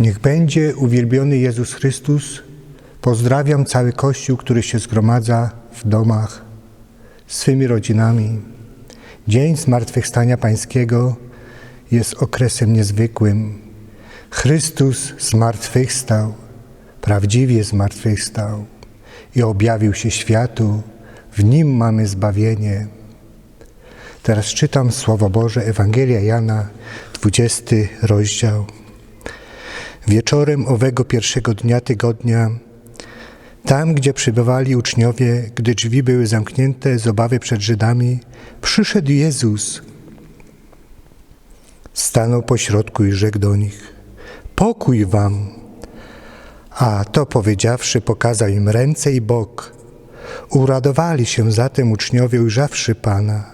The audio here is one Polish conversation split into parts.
Niech będzie uwielbiony Jezus Chrystus. Pozdrawiam cały Kościół, który się zgromadza w domach swymi rodzinami. Dzień Zmartwychwstania Pańskiego jest okresem niezwykłym. Chrystus zmartwychwstał, prawdziwie zmartwychwstał i objawił się światu. W Nim mamy zbawienie. Teraz czytam Słowo Boże, Ewangelia Jana, 20 rozdział. Wieczorem owego pierwszego dnia tygodnia, tam gdzie przybywali uczniowie, gdy drzwi były zamknięte z obawy przed Żydami, przyszedł Jezus. Stanął pośrodku i rzekł do nich: Pokój wam! A to powiedziawszy, pokazał im ręce i bok. Uradowali się zatem uczniowie, ujrzawszy Pana.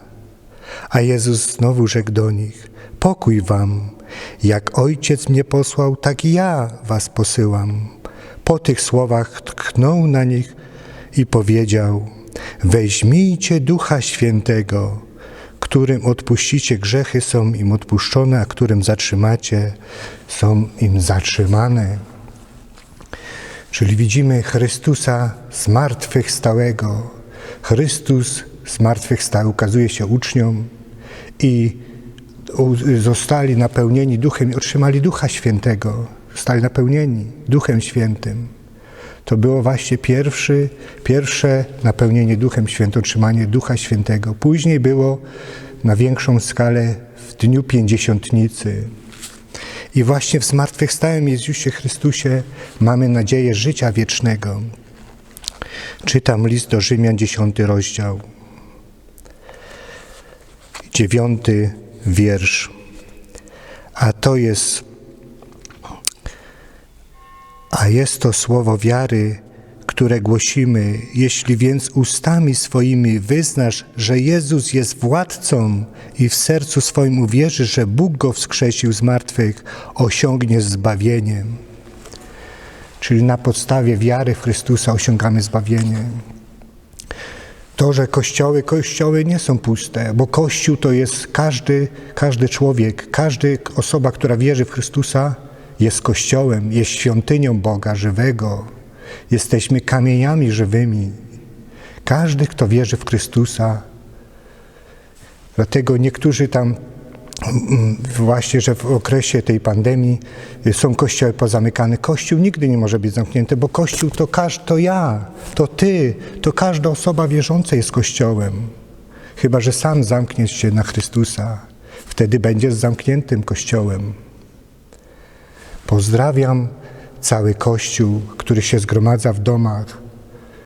A Jezus znowu rzekł do nich: Pokój wam! Jak ojciec mnie posłał, tak i ja was posyłam. Po tych słowach tknął na nich i powiedział: Weźmijcie ducha świętego, którym odpuścicie grzechy, są im odpuszczone, a którym zatrzymacie, są im zatrzymane. Czyli widzimy Chrystusa zmartwychwstałego. Chrystus zmartwychwstał, ukazuje się uczniom i zostali napełnieni duchem i otrzymali Ducha Świętego. Zostali napełnieni Duchem Świętym. To było właśnie pierwszy, pierwsze napełnienie Duchem Świętym, otrzymanie Ducha Świętego. Później było na większą skalę w dniu Pięćdziesiątnicy. I właśnie w zmartwychwstałym Jezusie Chrystusie mamy nadzieję życia wiecznego. Czytam list do Rzymian, dziesiąty rozdział, dziewiąty wiersz. A to jest, a jest to słowo wiary, które głosimy. Jeśli więc ustami swoimi wyznasz, że Jezus jest władcą i w sercu swoim uwierzysz, że Bóg go wskrzesił z martwych, osiągniesz zbawienie. Czyli na podstawie wiary w Chrystusa osiągamy zbawienie. To, że kościoły, kościoły nie są puste, bo kościół to jest każdy, każdy człowiek, każda osoba, która wierzy w Chrystusa, jest kościołem, jest świątynią Boga żywego. Jesteśmy kamieniami żywymi. Każdy, kto wierzy w Chrystusa. Dlatego niektórzy tam, właśnie, że w okresie tej pandemii są kościoły pozamykane. Kościół nigdy nie może być zamknięty, bo Kościół to, każ, to ja, to ty, to każda osoba wierząca jest Kościołem. Chyba, że sam zamkniesz się na Chrystusa. Wtedy będziesz zamkniętym Kościołem. Pozdrawiam cały Kościół, który się zgromadza w domach.